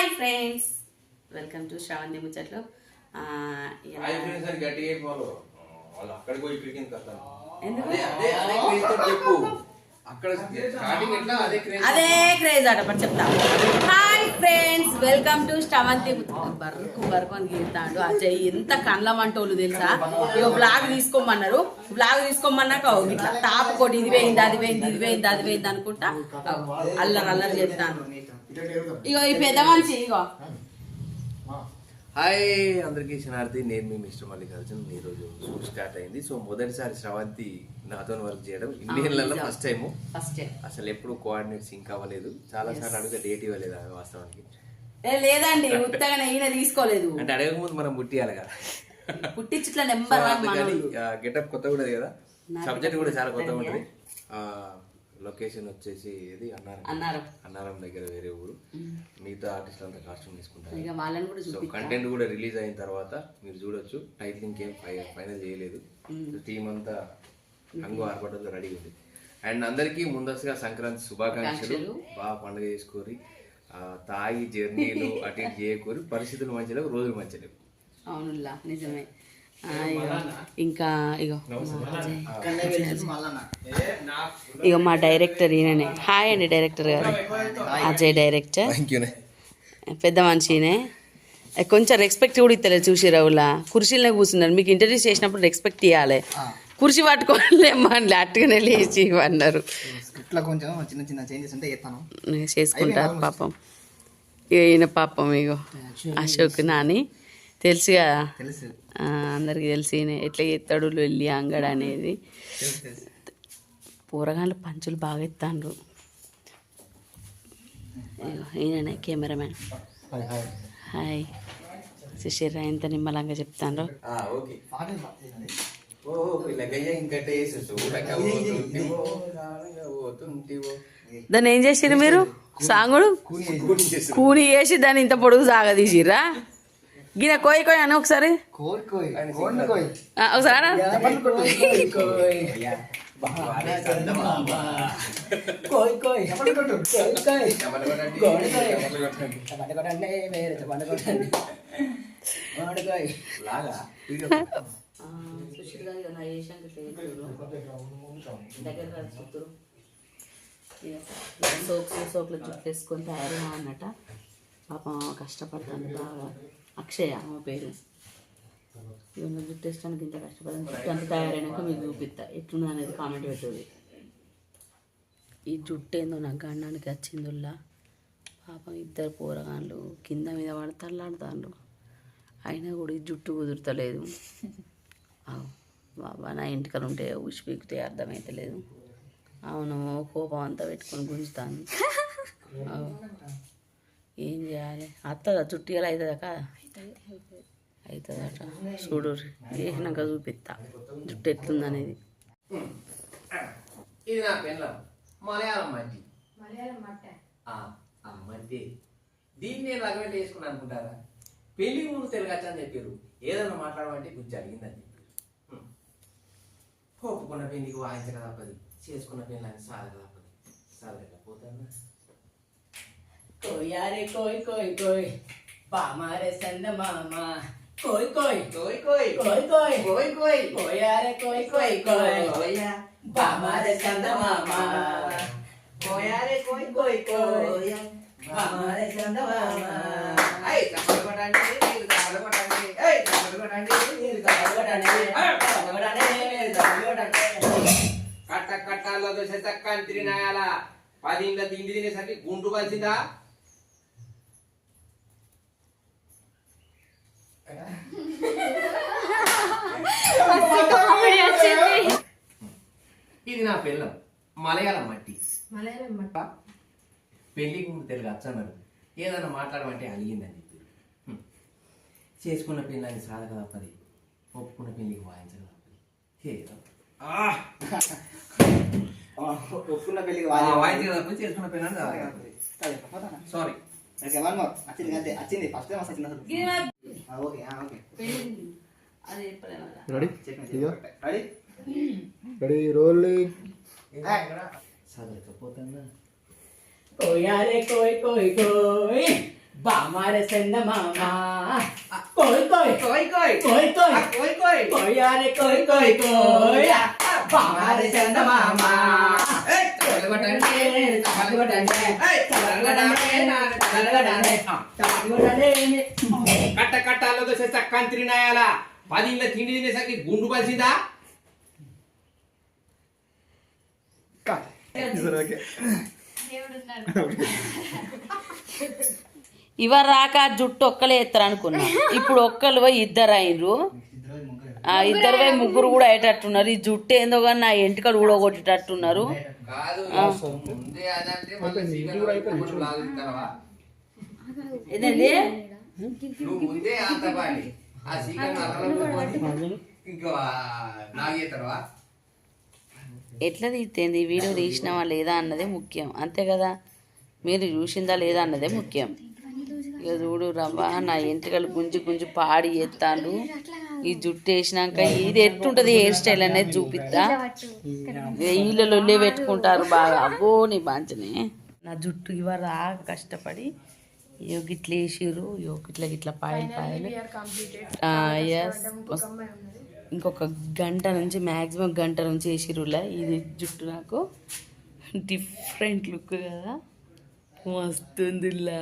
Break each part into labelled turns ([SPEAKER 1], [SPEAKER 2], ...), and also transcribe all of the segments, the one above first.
[SPEAKER 1] Hi friends welcome to Sravanthi ముచ్చట్లు
[SPEAKER 2] అదే craze
[SPEAKER 1] ఆట చెప్తా. ఫ్రెండ్స్ వెల్కమ్ టు స్టవంతి బర్రకు బర్రకు అని గీతాడు అజయ్ ఎంత కండ్లమంటోళ్ళు తెలుసా? ఇక బ్లాగ్ తీసుకోమన్నారు. బ్లాగ్ తీసుకోమన్నాక ఇట్లా టాప్ కొట్టి ఇది పోయింది అది పోయింది ఇది పోయింది అది పోయింది అనుకుంటా అల్లరి అల్లరి చెప్తాను. ఇగో ఈ పెద్ద మనిషి ఇగో.
[SPEAKER 2] హాయ్ అందరికీ శనార్థి నేను మీ మిస్టర్ మల్లికార్జున్. ఈ రోజు షూట్ స్టార్ట్ అయింది. సో మొదటిసారి శ్రవంతి నాతో వర్క్ చేయడం. ఇండియన్లలో ఫస్ట్ టైం
[SPEAKER 1] ఫస్ట్
[SPEAKER 2] అసలు ఎప్పుడు కోఆర్డినేట్ సింక్ అవ్వలేదు. చాలా సార్లు అడిగితే డేట్ ఇవ్వలేదు ఆమె వాస్తవానికి
[SPEAKER 1] లేదండి. ఉత్తగానే ఈయన తీసుకోలేదు.
[SPEAKER 2] అంటే అడగక ముందు మనం పుట్టియాలి కదా
[SPEAKER 1] పుట్టించుట్ల నెంబర్
[SPEAKER 2] గెటప్ కొత్త కూడా కదా? సబ్జెక్ట్ కూడా చాలా కొత్తగా ఉంటుంది లొకేషన్ వచ్చేసి ఇది అన్నారం.
[SPEAKER 1] అన్నారు.
[SPEAKER 2] అన్నారం దగ్గర వేరే ఊరు. మిగతా ఆర్టిస్ట్ అంతా కాస్ట్యూమ్ తీసుకుంటారు
[SPEAKER 1] వాళ్ళని కూడా
[SPEAKER 2] సో కంటెంట్ కూడా రిలీజ్ అయిన తర్వాత మీరు చూడొచ్చు. టైటిల్ ఇంకేం ఫైనల్ చేయలేదు. టీం అంతా హంగు ఆర్భటంతో రెడీ ఉంది. అండ్ అందరికీ ముందస్తుగా సంక్రాంతి శుభాకాంక్షలు. బాగా పండుగ చేసుకోరి. తాగి జర్నీలు అటు ఇటు చేయకూరి. పరిస్థితులు మంచిలేవు రోజులు మంచిలేవు
[SPEAKER 1] అవునుల్లా నిజమే. ఇంకా ఇగో. ఇగో మా డైరెక్టర్ ఈయననే. హాయ్ అండి డైరెక్టర్ గారు. అజయ్ డైరెక్టర్. పెద్ద మనిషినే. కొంచెం రెస్పెక్ట్ కూడా ఇస్తలేదు చూసి రావులా కుర్చీలోనే కూర్చున్నారు. మీకు ఇంటర్వ్యూస్ చేసినప్పుడు రెస్పెక్ట్ ఇవ్వాలి కుర్చీ పట్టుకోలేమని అట్టుగానే లేచి అన్నారు
[SPEAKER 3] స్క్రిప్ట్లో కొంచెం చిన్న చిన్న చేంజెస్ ఉంటే చేస్తాను.
[SPEAKER 1] చేసుకుంటారు పాపం. ఇక ఈయన పాపం ఇగో. అశోక్ నాని. తెలుసు. కదా అందరికి తెలిసి ఎట్లా చేస్తాడు వెళ్ళి అంగడ అనేది. పూరగాళ్ళు పంచులు బాగా ఎత్తాండ్రు. ఈయననే కెమెరామ్యాన్.
[SPEAKER 3] హాయ్
[SPEAKER 1] శిశిర్రా ఎంత నిమ్మలంగా
[SPEAKER 2] చెప్తాను
[SPEAKER 1] దాన్ని ఏం చేసిరు మీరు? సాంగుడు? కూని చేసి దాన్ని ఇంత పొడుగు సాగదీసిర్రా? గిన కోయి కోయి అని ఒకసారి. ఒకసారి సుశీల్ గారు నా ఏషియాకి సోక్స్ సోకులు జుట్టు వేసుకొని తయారు అన్నట. పాపం కష్టపడతాను బాగా. అక్షయ ఆమె పేరు. ఇవన్నీ జుట్టు వేసడానికి ఇంత కష్టపడతాను జుట్టు అంత తయారైనాక మీకు చూపిస్తా. ఎట్లుంది అనేది కామెంట్ పెట్టదు ఈ జుట్టు ఏందో నాకు గండానికి వచ్చిందిల్లా. పాపం ఇద్దరు పోరగాళ్ళు కింద మీద పడి అయినా కూడా ఈ జుట్టు కుదురుతలేదు. అవు బాబా నా ఇంటికలు ఉంటే ఉసిపికితే అర్థమైతలేదు. అవును కోపం అంతా పెట్టుకొని గుంజుతాను అవు. ఏం చేయాలి? అత్తదా? జుట్టు ఇలా అవుతుందా కదా అవుతుందట. చూడు వేసినాక చూపిస్తా. జుట్టు ఎట్లుందనేది
[SPEAKER 2] ఇది నా పెన్లం మలయాళం మట్టి ఆ, ఆ మట్టి దీన్ని నేను రగబెట్టి వేసుకున్నాను అనుకుంటారా? పెళ్ళి ముందు తెలుగచ్చా అని చెప్పారు ఏదైనా మాట్లాడమంటే కొంచెం అడిగిందని చెప్పారు. ఒప్పుకున్న పెళ్ళికి వాయించక తప్పది. చేసుకున్న పెళ్ళని సాధక తప్పది. సాధకపోతాను
[SPEAKER 3] కోయారే కోయ్ కోయ్ కోయ్ పామారే సంద మామ కోయ్ కోయ్
[SPEAKER 2] కోయ్ కోయ్
[SPEAKER 3] కోయ్ కోయ్
[SPEAKER 2] కోయ్ కోయ్
[SPEAKER 3] కోయారే కోయ్ కోయ్ కోయ్
[SPEAKER 2] కోయా
[SPEAKER 3] పామారే సంద మామ
[SPEAKER 2] కోయారే కోయ్ కోయ్ కోయ్
[SPEAKER 3] పామారే సంద మామ
[SPEAKER 2] ఐ కొట్టండి మీరు కొట్టండి ఐ కొట్టండి మీరు తప్పలు కొట్టండి కట్ట కట్టాల్లో దోశ చక్కని తిరినాయాల పది ఇంట్లో తిండి తినేసరికి గుంటు కలిసిందా ఇది నా పిల్లం మలయాళం మట్టి పెళ్ళికి ముందు తెలుగు వచ్చన్నారు ఏదన్నా మాట్లాడమంటే అలిగిందని. చేసుకున్న పెళ్ళని సాధక తప్పది. ఒప్పుకున్న పెళ్ళికి వాయించక తప్పది.
[SPEAKER 3] ఒప్పుకున్న పెళ్ళికి
[SPEAKER 2] ఆ, వాయించక తప్పది. చేసుకున్న పెళ్ళని సాధక తప్పది. సారీ
[SPEAKER 3] వచ్చింది ఫస్ట్ టైం అసలు ఆ, ఓకే ఆ, ఓకే
[SPEAKER 1] అది చెప్పలేము కదా.
[SPEAKER 4] రెడీ
[SPEAKER 3] చెప్పండి
[SPEAKER 4] ఇదిగో.
[SPEAKER 3] రెడీ
[SPEAKER 4] రెడీ రోలింగ్
[SPEAKER 2] చదవకపోతున్నా
[SPEAKER 3] కోయారే కోయ్ కోయ్ కోయ్ బామారే చంద మామ కోయ్ కోయ్
[SPEAKER 2] కోయ్ కోయ్
[SPEAKER 3] కోయ్ కోయ్
[SPEAKER 2] ఆ, కోయ్ కోయ్
[SPEAKER 3] కోయారే కోయ్ కోయ్ కోయ్
[SPEAKER 2] బామారి చందమామ ఏయ్, కట్ట కట్టాలో దోశ చక్కంత్రి నాయాల? పది ఇళ్ళ తిండి తినేసరికి గుండు పలిసిందా
[SPEAKER 1] ఇవరు రాక జుట్టు ఒక్కలే ఎత్తారు అనుకున్నా. ఇప్పుడు ఒక్కరు పోయి ఇద్దరు అయినరు. ఆ ఇద్దరు పోయి ముగ్గురు కూడా అయ్యేటట్టున్నారు. ఈ జుట్టు ఏందో కానీ నా ఎంటికలు కూడా కొట్టేటట్టున్నారు ఏంటండి
[SPEAKER 2] నువ్వు ముందే అంత పాడి ఆ సీకర్ ఇంకా
[SPEAKER 1] ఎట్లా తీస్తేంది వీడియో తీసినావా లేదా అన్నదే ముఖ్యం. అంతే కదా? మీరు చూసిందా లేదా అన్నదే ముఖ్యం. ఇక చూడు రవ్వ నా ఎంట్రికలు గుంజి గుంజి పాడి ఎత్తాను ఈ జుట్టు వేసినాక ఇది ఎట్టుంటది హెయిర్ స్టైల్ అనేది చూపిస్తా వీళ్ళలో పెట్టుకుంటారు బాగా. అబ్బో నీ బాంచనే. నా జుట్టు ఇవాళ రాక కష్టపడి ఇయో గిట్ల వేసిర్రు ఇయో గిట్ల గిట్ల పాయలు పాయలు. ఎస్ ఇంకొక గంట నుంచి మ్యాక్సిమం గంట నుంచి వేసిరులా ఇది జుట్టు నాకు డిఫరెంట్ లుక్ కదా. మస్తుందిలా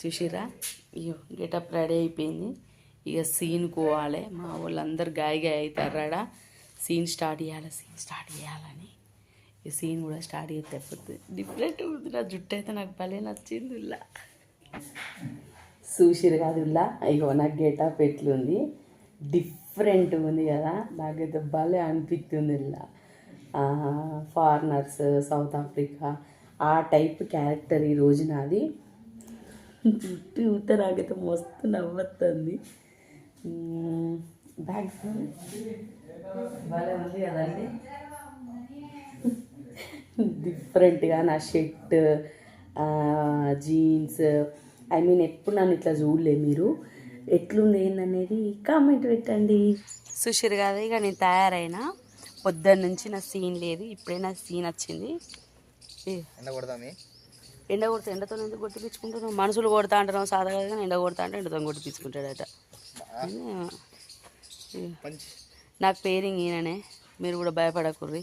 [SPEAKER 1] చూసిరా అయ్యో గెటప్ రెడీ అయిపోయింది. ఇక సీన్ పోవాలి మా వాళ్ళందరూ గాయ గాయ అవుతారాడ సీన్ స్టార్ట్ చేయాలి సీన్ స్టార్ట్ చేయాలని. ఈ సీన్ కూడా స్టార్ట్ చేస్తే పోతుంది డిఫరెంట్ ఉంది నా జుట్టు అయితే నాకు భలే నచ్చింది ఇలా చూసిరు కాదు ఇలా అయ్యో నాకు గెటప్ ఎట్లుంది? డిఫరెంట్ ఉంది కదా. నాకైతే భలే అనిపిస్తుంది ఇలా ఫారినర్స్ సౌత్ ఆఫ్రికా ఆ టైప్ క్యారెక్టర్ ఈ రోజు నాది. జుట్టు ఊత నాకైతే మస్తు నవ్వుతుంది బ్యాగ్ భలే ఉంది కదండి. డిఫరెంట్గా నా షర్ట్ జీన్స్ ఐ మీన్ ఎప్పుడు నన్ను ఇట్లా చూడలే మీరు. ఎట్లుంది ఏందనేది కామెంట్ పెట్టండి. సుషిర్ కాదు ఇక నేను తయారైనా. పొద్దున్న నుంచి నా సీన్ లేదు ఇప్పుడే నా సీన్ వచ్చింది.
[SPEAKER 4] ఎండ కొడదామి
[SPEAKER 1] ఎండ కొడితే ఎండతో ఎందుకు కొట్టిపించుకుంటున్నావు మనుషులు కొడతా సాదా కానీ ఎండ కొడతా అంటే ఎండతో కొట్టిపించుకుంటాడట
[SPEAKER 4] పంచి
[SPEAKER 1] నాకు పేరింగ్ ఈయననే. మీరు కూడా భయపడకుర్రి.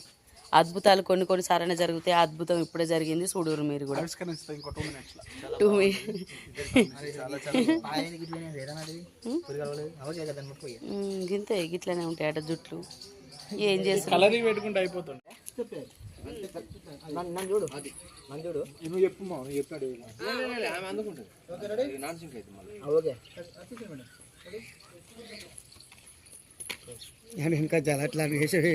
[SPEAKER 1] అద్భుతాలు కొన్ని కొన్ని సార్లు జరుగుతాయి ఆ అద్భుతం ఇప్పుడే జరిగింది. చూడురు మీరు కూడా. టూ గింతే గిట్లనే ఉంటాయి అట జుట్లు. ఏం చేస్తారు
[SPEAKER 4] కలర్ పెట్టుకుంటే అయిపోతుండే. చూడు. చూడు. నువ్వు చెప్పు మా నువ్వు చెప్పాడు
[SPEAKER 2] ఆమె అందుకుంటుంది నాన్సింగ్ అయితే మళ్ళీ
[SPEAKER 4] ఓకే నేను ఇంకా చాలా అట్లా వేసేవి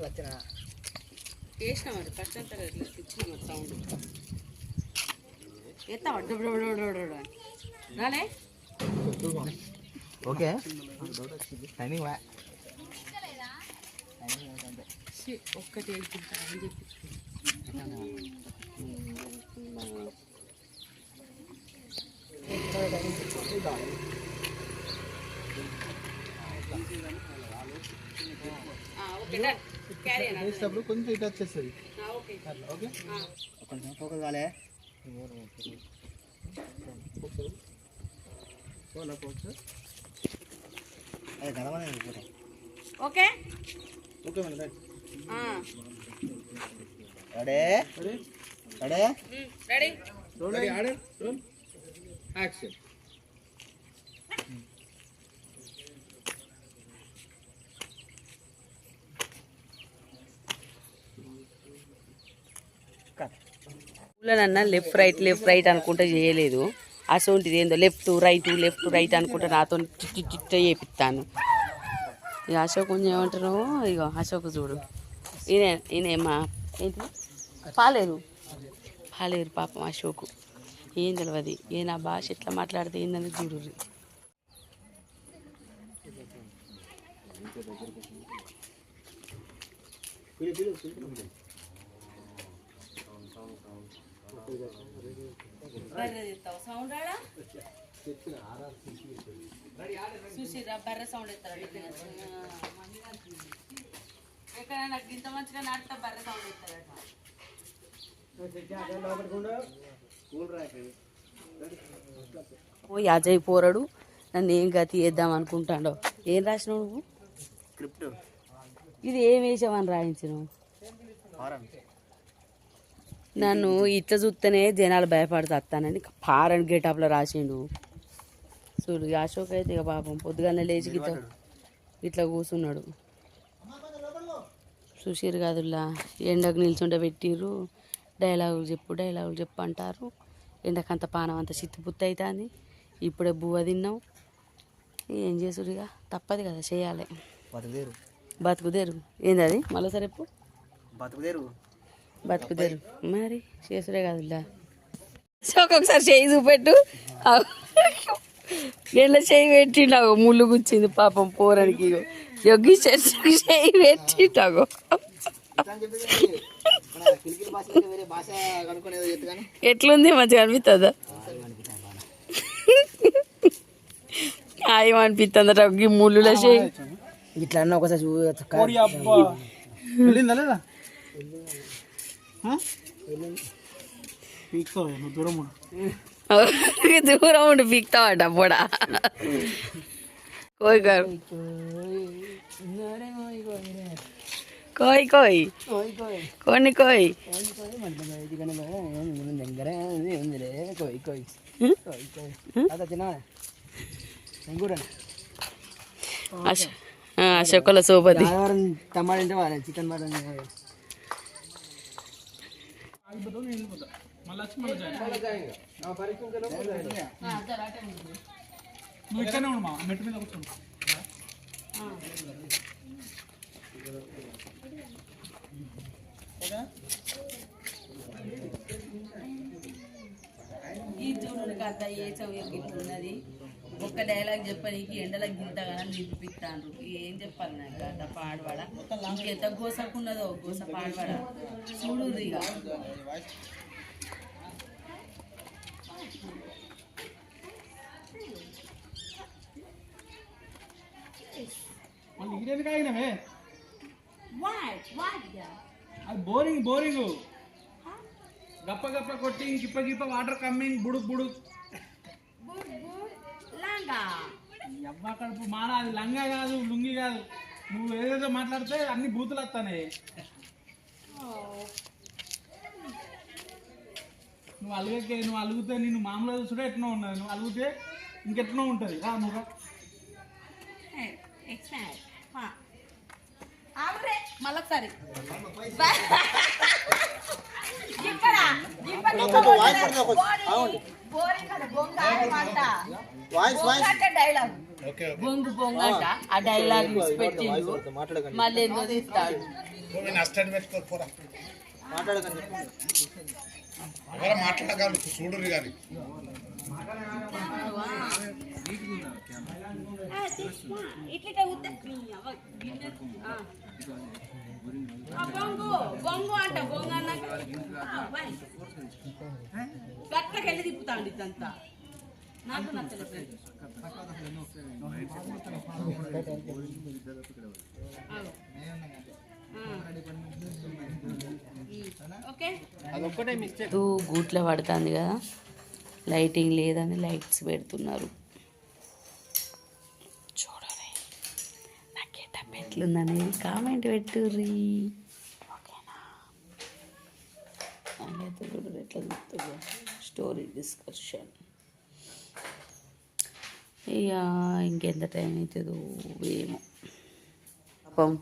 [SPEAKER 4] వచ్చిన
[SPEAKER 1] వేసినా మరి ఫస్ట్ అంతా ఇచ్చిన మరి సౌండ్ ఎత్తావా డబ్బు రాలే
[SPEAKER 4] ఓకే టైమింగ్ వా
[SPEAKER 1] ఛీ, ఒక్కటి వెళ్తుంటా అని చెప్పి ఓకే డన్ క్యారీ
[SPEAKER 4] వేసేటప్పుడు కొంచెం ఇటు వచ్చేస్తుంది.
[SPEAKER 1] ఓకే
[SPEAKER 4] ఓకే కొంచెం ఫోకస్ కాలే. అదే గడవనే
[SPEAKER 1] okay?
[SPEAKER 4] Okay madam right. Ready? Ready?
[SPEAKER 1] Ready?
[SPEAKER 2] Roll action.
[SPEAKER 1] స్కూల్లోనన్నా left right left right అనుకుంటే చేయలేదు. అసోంటిది ఏందో లెఫ్ట్ రైట్ లెఫ్ట్ రైట్ అనుకుంటే నాతో చిట్టి చిట్ట చేపిస్తాను ఇక అశోక్ కొంచెం ఏమంటారు ఇగో అశోక్ చూడు. ఈయన ఈయనేమా ఏంటి? పాలేరు. పాలేరు పాపం అశోకు. ఏం తెలియదు ఏ నా భాష ఎట్లా మాట్లాడితే ఏందని చూడు. సౌండ్ రాడా? చూసిరా బర్రె సౌండ్ ఎత్తారా? నాకు ఇంత మంచిగా నాటుతా బర్రె సౌండ్ ఇస్తారట ఓ అజయ్ పోరడు. నన్ను ఏం గతి చేద్దాం అనుకుంటాడో. ఏం రాసినావు నువ్వు?
[SPEAKER 4] స్క్రిప్ట్
[SPEAKER 1] ఇది ఏం వేసావని రాయించినావు? నన్ను ఇట్లా చూస్తేనే జనాలు భయపడుతానని ఫారెన్ గేటప్లో రాసిండు. చూడు అశోక్ అయితే ఇక పాపం పొద్దుగానే లేచి గిట్ల ఇట్లా కూర్చున్నాడు చూసిరు కాదులా ఎండకు నిల్చుంటే పెట్టిర్రు. డైలాగులు చెప్పు డైలాగులు చెప్పు అంటారు. ఎండకంత పానం అంత చిత్తుపుత్తి అవుతుంది ఇప్పుడే బువ్వ తిన్నాం ఏం చేసుడు ఇక? తప్పదు కదా చేయాలి.
[SPEAKER 4] బతుకుదేరు
[SPEAKER 1] బతుకుదేరు ఏంది అది? మళ్ళీ సరే ఎప్పుడు
[SPEAKER 4] బతుకుదేరు
[SPEAKER 1] బతుకుతారు. మరి చేసుడే కాదులా సో ఒక్కొక్కసారి చేయి చూపెట్టు. ఎట్లా చేయి పెట్టిండాగో ముళ్ళు గుచ్చింది పాపం పోరానికి. యొగ్గి చెట్టుకి చేయి పెట్టిండాగో. ఎట్లుంది మంచిగా అనిపిస్తుందా హాయం అనిపిస్తుందట ఈ ముళ్ళుల చేయి.
[SPEAKER 3] ఇట్లా అన్న ఒకసారి చూ
[SPEAKER 5] వెళ్ళిందా లేదా పీక్తో నువ్వు దూరం ఉండు
[SPEAKER 1] దూరం ఉండి పీక్తావట పోడా కోయి గారు కోయి కోయి కొన్ని కోయి
[SPEAKER 3] దగ్గర ఉందిలే కోయి కోయి
[SPEAKER 1] హ్మ్?
[SPEAKER 3] కోయి కోయి అదా చిన్న కూడా
[SPEAKER 1] అశ- ఆ, అశోకుల సోపతి
[SPEAKER 3] ఆదివారం టమాటా అంటే వాడే చికెన్ మటన్
[SPEAKER 5] మళ్ళీ వచ్చి మళ్ళీ జాయిన్ నువ్వు ఇక్కడనే ఉండు మా మెట్టు మీద కూర్చోండి
[SPEAKER 1] ఈ చూడు కథ ఏ చవి ఉన్నది ఒక్క డైలాగ్ చెప్పనీకి ఎండలకు గింతగానో నింపిస్తాను ఏం చెప్పాలి నాకు కథ పాడవాడ? ఇంకెంత గోసకున్నదో గోస పాడవాడ? చూడు ఇక.
[SPEAKER 5] Boring boring. గప్ప గప్ప కొట్టి గిప్ప గిప్ప వాటర్ కమ్మింగ్ బుడుక్ బుడుక్. అబ్బా కడుపు మాడ అది లంగా కాదు లుంగి కాదు. నువ్వు ఏదేదో మాట్లాడితే అన్ని బూతులు వస్తానే నువ్వు అలుగకే నువ్వు అలుగుతే నేను మామూలుగా చూడ ఎట్నో ఉన్నది. నువ్వు అలుగుతే ఇంకెట్నో ఉంటుంది. రా నువ్వు.
[SPEAKER 1] మళ్ళొకసారి.
[SPEAKER 4] వాయిస్ వాయిస్
[SPEAKER 1] బొంగు బొంగంట ఆ డైలాగ్ పెట్టిండు. మళ్ళీ ఏందో తీస్తాడు
[SPEAKER 6] మాట్లాడగలరు చూడరు కానీ.
[SPEAKER 1] బొంగు బొంగు అంట బొంగు అన్నాక గట్లకెళ్ళి తిప్పుతాండి ఇదంతా నాకు నచ్చలేదు గూట్లో పడుతుంది కదా. లైటింగ్ లేదని లైట్స్ పెడుతున్నారు చూడాలి నా గెటప్ ఎట్లుందనేది కామెంట్ పెట్టుర్రి. ఓకేనా? అలాగే చూడు ఎట్లా స్టోరీ డిస్కషన్ ఇక ఇంకెంత టైం అవుతుందో ఏమో. పాపం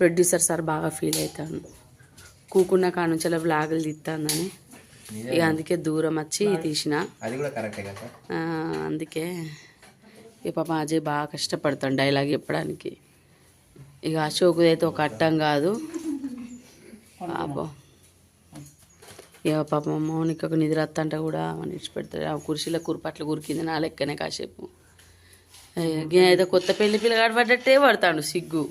[SPEAKER 1] ప్రొడ్యూసర్ సార్ బాగా ఫీల్ అవుతాను కూకున్న కాడ నుంచి అలా బ్లాగులు తీస్తానని ఇక అందుకే దూరం వచ్చి తీసిన.
[SPEAKER 2] అది కూడా కరెక్టే కదా.
[SPEAKER 1] ఆ, అందుకే ఇక పాప అజయ్ బాగా కష్టపడతాను డైలాగ్ చెప్పడానికి. ఇక అశోక్ అయితే ఒక అట్టం కాదు. పాపం ఇక పాపం మౌనికకు నిద్ర వస్తుంటే కూడా మన ఇచ్చిపెడతాడు ఆ కుర్చీలో కురుపట్లు కురికింది నా లెక్కనే కాసేపు. అయితే కొత్త పెళ్ళి పిల్లగాడు పడ్డట్టే పడతాడు సిగ్గు.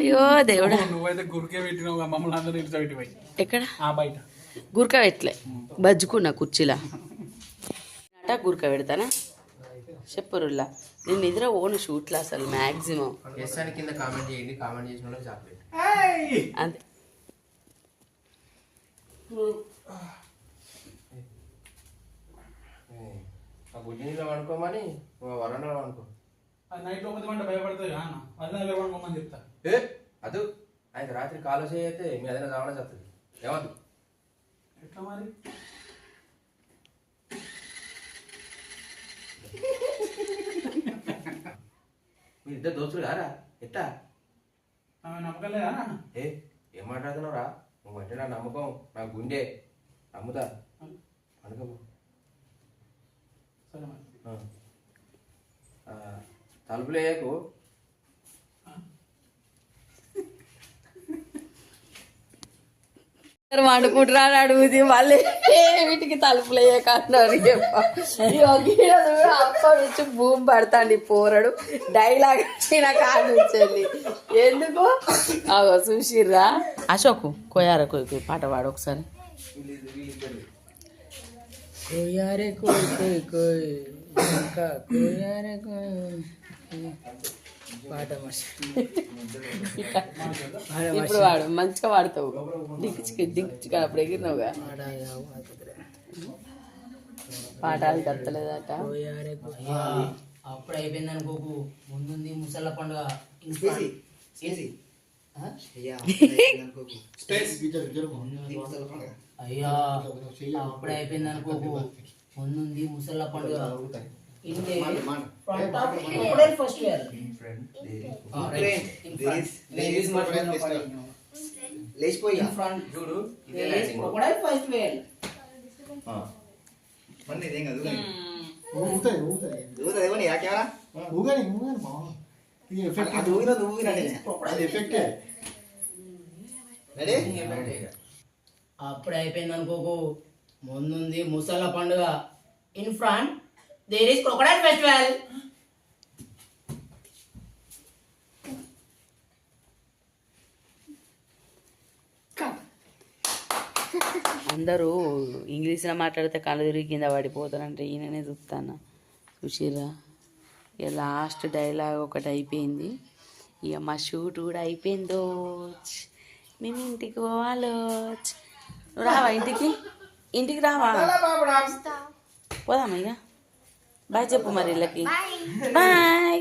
[SPEAKER 1] అయ్యో దేవుడా.
[SPEAKER 5] నువ్వైతే గురికే పెట్టినావు మమ్మల్ని అందరూ ఇటు పెట్టిపోయి
[SPEAKER 1] ఎక్కడ
[SPEAKER 5] బయట.
[SPEAKER 1] గురక పెట్టలే. బజ్జుకున్నా కుర్చీలా. అట గురక పెడతానా? చెప్పురుల్లా నేను నిద్ర ఓను షూట్లో అసలు మ్యాక్సిమం
[SPEAKER 2] ఎస్ అని కింద కామెంట్ చేయండి కామెంట్ చేసిన వాళ్ళకి చాక్లెట్
[SPEAKER 1] అంతే.
[SPEAKER 2] ఆ గుడ్డి నీళ్ళు వండుకోమని వరండాలో వండుకో.
[SPEAKER 5] నైట్ భయపడతాయి అన్న. చెప్తా.
[SPEAKER 2] ఏ అదు ఆయన రాత్రి కాలు చేయతే మీ అదైనా రావడం చేస్తుంది. ఏమద్దు?
[SPEAKER 5] ఎట్లా మరి?
[SPEAKER 2] మీ ఇద్దరు దోస్తులు కారా? ఎట్టా?
[SPEAKER 5] నమ్మకం లేదా?
[SPEAKER 2] ఏ ఏం మాట్లాడుతున్నావురా? నువ్వు అంటే నా నమ్మకం నా గుండె. నమ్ముతా. అనుకో
[SPEAKER 5] సరే మరి
[SPEAKER 2] తలుపులు వేయకు
[SPEAKER 1] వండుకుంటున్నాడు అడుగుది మళ్ళీ. వీటికి తలుపులు వేయకన్నారు అప్పటి నుంచి భూమి పడతాండి పోరడు. డైలాగ్ వచ్చిన కాడు నుంచి వెళ్ళి ఎందుకు? అగో చూసిర్రా. అశోక్ కొయ్యార కొయ్యి కొయ్యి పాట పాడు ఒకసారి.
[SPEAKER 3] కోయారే కోయ్ కోయ్ కోయ్ ఇంకా కోయారే కోయ్.
[SPEAKER 1] ఇప్పుడు వాడు మంచిగా వాడతావు దిక్కి దిక్కి అప్పుడు ఎగిరినావుగా
[SPEAKER 3] పాట అది
[SPEAKER 1] కత్తలేదట.
[SPEAKER 3] అప్పుడు అయిపోయింది అనుకోకు. ముందుంది ముసళ్ళ పండుగ? అయ్యా అప్పుడు అయిపోయింది అనుకోకు. ముందుంది ముసళ్ళ పండుగ. Front of first. In.
[SPEAKER 4] లేచిపోయి.
[SPEAKER 2] చూడు ఇదేం
[SPEAKER 4] కాదు
[SPEAKER 7] ఊగుతాయి ఊగుతాయి.
[SPEAKER 4] కెమెరా?
[SPEAKER 7] ఊగని ఊగని ఇది ఎఫెక్ట్
[SPEAKER 4] అది ఊగినా నువ్వు ఊగినా
[SPEAKER 7] అది ఎఫెక్టే
[SPEAKER 4] రెడీ
[SPEAKER 3] అప్పుడు అయిపోయింది అనుకోకు. ముందుంది ముసళ్ళ పండుగ. In front there is crocodile festival
[SPEAKER 1] అందరూ ఇంగ్లీష్లో మాట్లాడితే కళ్ళు తిరిగి కింద పడిపోతారంటే ఈయననే చూస్తాను. చూసిర్రా ఇక లాస్ట్ డైలాగ్ ఒకటి అయిపోయింది. ఇక మా షూట్ కూడా అయిపోయిందో. మేము ఇంటికి పోవాలో. రావా ఇంటికి? ఇంటికి రావా? పోదామా ఇక? బాయ్ చెప్పు మరి వీళ్ళకి బాయ్